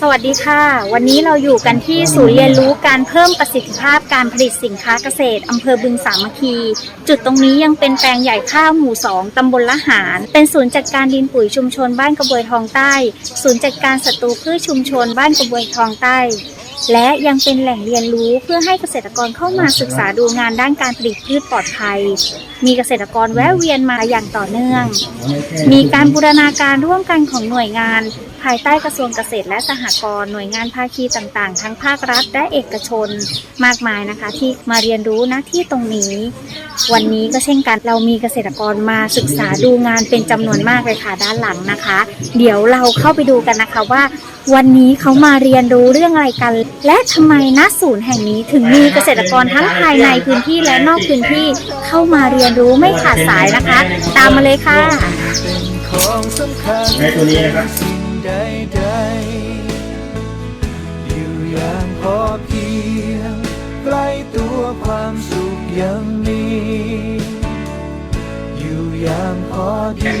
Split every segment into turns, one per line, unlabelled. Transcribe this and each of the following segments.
สวัสดีค่ะ วันนี้เราอยู่กันที่ศูนย์เรียนรู้การเพิ่มประสิทธิภาพการผลิตสินค้าเกษตรอำเภอบึงสามัคคี จุดตรงนี้ยังเป็นแปลงใหญ่ข้าวหมู่สองตำบลละหาร เป็นศูนย์จัดการดินปุ๋ยชุมชนบ้านกระบวยทองใต้ ศูนย์จัดการศัตรูพืชชุมชนบ้านกระบวยทองใต้ และยังเป็นแหล่งเรียนรู้เพื่อให้เกษตรกรเข้ามาศึกษาดูงานด้านการผลิตพืชปลอดภัย มีเกษตรกรแวะเวียนมาอย่างต่อเนื่อง มีการบูรณาการร่วมกันของหน่วยงาน ภายใต้กระทรวงเกษตรและสหกรณ์หน่วยงานภาคีต่างๆ ทั้งภาครัฐและเอกชน มากมายนะคะ ที่มาเรียนรู้ณที่ตรงนี้ วันนี้ก็เช่นกันเรามีเกษตรกรมาศึกษาดูงานเป็นจำนวนมากเลยค่ะด้านหลังนะคะ เดี๋ยวเราเข้าไปดูกันนะคะว่า วันนี้เขามาเรียนรู้เรื่องอะไรกัน และทำไมณศูนย์แห่งนี้ถึงมีเกษตรกรทั้งภายในพื้นที่และนอกพื้นที่เข้ามาเรียนรู้ไม่ขาดสายนะคะ ตามมาเลยค่ะ
ของสำคัญ
ในตัวนี้นะครับ
สิ่งใดๆอยู่อย่างพอเพียงใกล้ตัวความสุขยังมีอยู่อย่างพอดี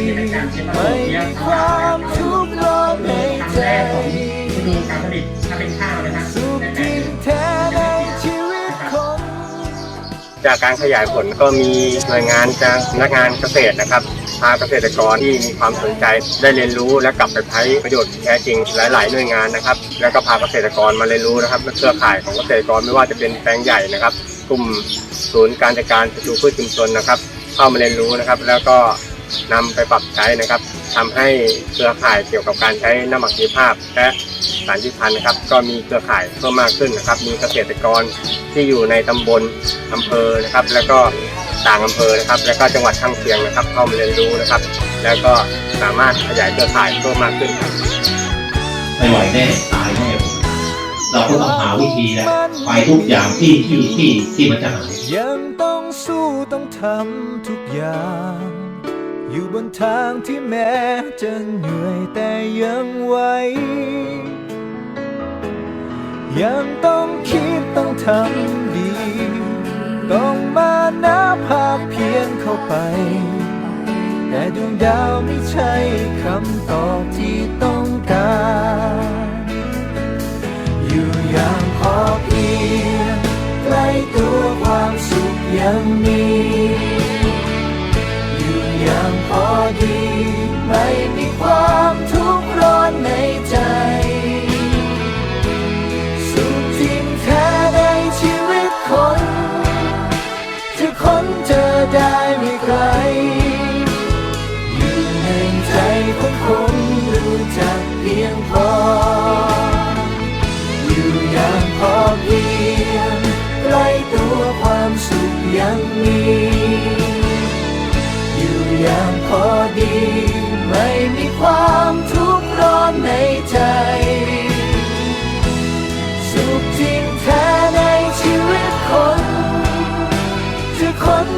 ไม่มีความทุกข์ ร้อนในใจ
ดูการผลิตถ้าเป็นข้าวนะครับ
สุขจริงแท้ในชีวิตคน
จากการขยายผลก็มีหน่วยงานจากพนักงานเกษตรนะครับพาเกษตรกรที่มีความสนใจได้เรียนรู้และกลับไปใช้ประโยชน์ที่แท้จริงหลาย ๆ หน่วยงานนะครับ แล้วก็พาเกษตรกรมาเรียนรู้นะครับเครือข่ายของเกษตรกรไม่ว่าจะเป็นแปลงใหญ่นะครับกลุ่มศูนย์การจัดการปรูพืชชุมชนนะครับ เข้ามาเรียนรู้นะครับ แล้วก็ นำไปปรับใช้นะครับทำให้เครือข่ายเกี่ยวกับการใช้น้ำหมักชีวภาพ และสารพิษพันธุ์นะครับ ก็มีเครือข่ายเพิ่มมากขึ้นนะครับ มีเกษตรกรที่อยู่ในตำบลอำเภอนะครับ แล้วก็ต่างอำเภอนะครับ แล้วก็จังหวัดข้างเคียงนะครับ เข้ามาเรียนรู้นะครับ แล้วก็สามารถขยายเครือข่ายเพิ่มมากขึ้นครับ
ไม่ไหวแน่ตายแน่เราก็ต้องหาวิธีแล้วไปทุกอย่างที่ที่ที่ที่มันจะหาย
ยังต้องสู้ต้องทำทุกอย่าง อยู่บนทางที่แม้จะเหนื่อยแต่ยังไหว ยังต้องคิดต้องทำดี ต้องมานับภาพเพียนเข้าไป แต่ดวงดาวไม่ใช่คำตอบที่ต้องการ อยู่อย่างพอเพียงใกล้ตัวความสุขยังมี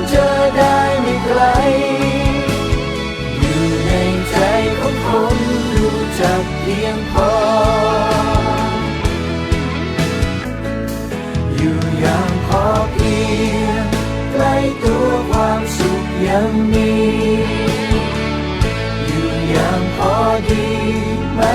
เจอได้ไม่ไกล อยู่ในใจของคนรู้จักเพียงพอ อยู่อย่างพอเพียงใกล้ตัวความสุขยังมี อยู่อย่างพอดีไม่